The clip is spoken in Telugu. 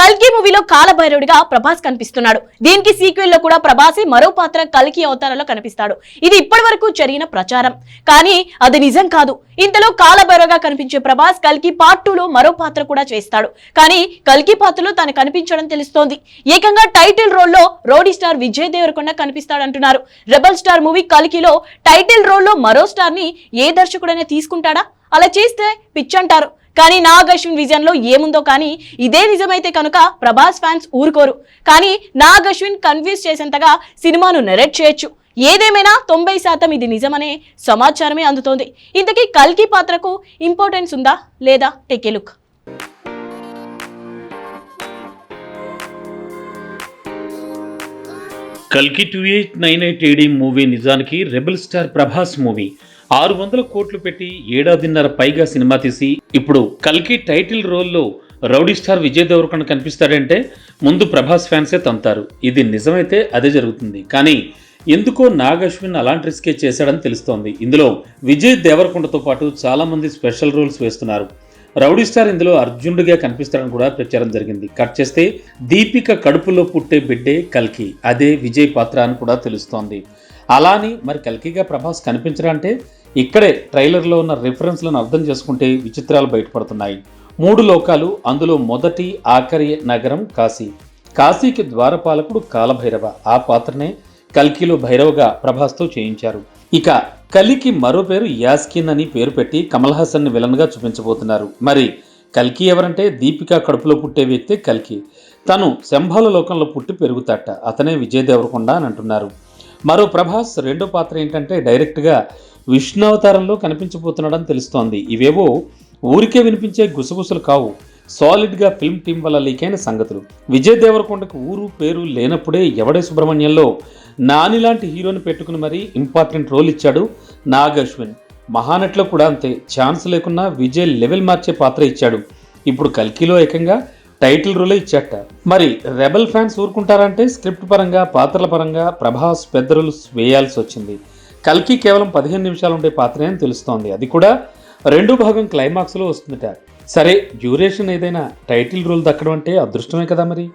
కల్కి మూవీలో కాలభైరుడిగా ప్రభాస్ కనిపిస్తున్నాడు. దీనికి సీక్వెల్లో కూడా ప్రభాసే మరో పాత్ర కల్కి అవతారంలో కనిపిస్తాడు. ఇది ఇప్పటి వరకు జరిగిన ప్రచారం. కానీ అది నిజం కాదు. ఇంతలో కాలభైరవగా కనిపించే ప్రభాస్ కల్కి పార్ట్ టూలో మరో పాత్ర కూడా చేస్తాడు. కానీ కల్కి పాత్రలో తాను కనిపించడం తెలుస్తోంది. ఏకంగా టైటిల్ రోల్లో రోడీ స్టార్ విజయ్ దేవరకొండ కనిపిస్తాడంటున్నారు. రెబల్ స్టార్ మూవీ కల్కిలో టైటిల్ రోల్లో మరో స్టార్ని ఏ దర్శకుడైనా తీసుకుంటాడా? అలా చేస్తే పిచ్చంటారు. కానీ నాగ్ అశ్విన్ విజన్లో ఏముందో కానీ ఇదే నిజమైతే కనుక ప్రభాస్ ఫ్యాన్స్ ఊరుకోరు. కానీ నాగ్ అశ్విన్ కన్ఫ్యూజ్ చేసేంతగా సినిమాను నెరెట్ చేయొచ్చు. ఏదేమైనా తొంభై శాతం ఇది నిజమనే సమాచారమే అందుతోంది. ఇంతకీ కల్కి పాత్రకు ఇంపార్టెన్స్ ఉందా లేదా? టేక్ ఏ లుక్ కల్కి two eight nine eight AD movie నిజానికి రెబల్ స్టార్ ప్రభాస్ మూవీ. ఆరు వందల కోట్లు పెట్టి ఏడాదిన్నర పైగా సినిమా తీసి ఇప్పుడు కల్కి టైటిల్ రోల్లో రౌడీ స్టార్ విజయ్ దేవరకొండ కనిపిస్తాడంటే ముందు ప్రభాస్ ఫ్యాన్సే తంతారు ఇది నిజమైతే అదే జరుగుతుంది. కానీ ఎందుకో నాగ్ అశ్విన్ అలాంటి రిస్కే చేశాడని తెలుస్తోంది. ఇందులో విజయ్ దేవరకొండతో పాటు చాలామంది స్పెషల్ రోల్స్ వేస్తున్నారు. రౌడీ స్టార్ ఇందులో అర్జునుడిగా కనిపిస్తాడని కూడా ప్రచారం జరిగింది. కట్ చేస్తే దీపిక కడుపులో పుట్టే బిడ్డే కల్కి. అదే విజయ్ పాత్ర అని కూడా తెలుస్తోంది. అలాని మరి కల్కిగా ప్రభాస్ కనిపించడం అంటే ఇక్కడే ట్రైలర్లో ఉన్న రిఫరెన్స్లను అర్థం చేసుకుంటే విచిత్రాలు బయటపడుతున్నాయి. మూడు లోకాలు అందులో మొదటి ఆఖరి నగరం కాశీ. కాశీకి ద్వారపాలకుడు కాలభైరవ. ఆ పాత్రనే కల్కిలో భైరవగా ప్రభాస్తో చేయించారు. ఇక కలికి మరో పేరు యాస్కిన్ అని పేరు పెట్టి కమల్ హాసన్ విలన్ చూపించబోతున్నారు. మరి కల్కి ఎవరంటే దీపిక కడుపులో పుట్టే వ్యక్తి కల్కి. తను శంభాల లోకంలో పుట్టి పెరుగుతాట. అతనే విజయ్ దేవరకొండ అని అంటున్నారు. మరో ప్రభాస్ రెండో పాత్ర ఏంటంటే డైరెక్ట్గా విష్ణు అవతారంలో కనిపించబోతున్నాడని తెలుస్తోంది. ఇవేవో ఊరికే వినిపించే గుసగుసలు కావు. సాలిడ్గా ఫిల్మ్ టీం వల్ల లీకైన సంగతులు. విజయ్ దేవరకొండకు ఊరు పేరు లేనప్పుడే ఎవడే సుబ్రహ్మణ్యంలో నాని లాంటి హీరోని పెట్టుకుని మరీ ఇంపార్టెంట్ రోల్ ఇచ్చాడు నాగ్ అశ్విన్ మహానట్లో కూడా అంతే. ఛాన్స్ లేకున్నా విజయ్ లెవెల్ మార్చే పాత్ర ఇచ్చాడు. ఇప్పుడు కల్కిలో ఏకంగా టైటిల్ రోలే ఇచ్చాట. మరి రెబల్ ఫ్యాన్స్ ఊరుకుంటారంటే స్క్రిప్ట్ పరంగా పాత్రల పరంగా ప్రభాస్ పెద్ద రోల్స్ వేయాల్సి వచ్చింది కల్కి కేవలం పదిహేను నిమిషాలు ఉండే పాత్రే అని తెలుస్తోంది. అది కూడా రెండో భాగం క్లైమాక్స్లో వస్తుందట. సరే డ్యూరేషన్ ఏదైనా టైటిల్ రోల్ దక్కడం అంటే అదృష్టమే కదా మరి?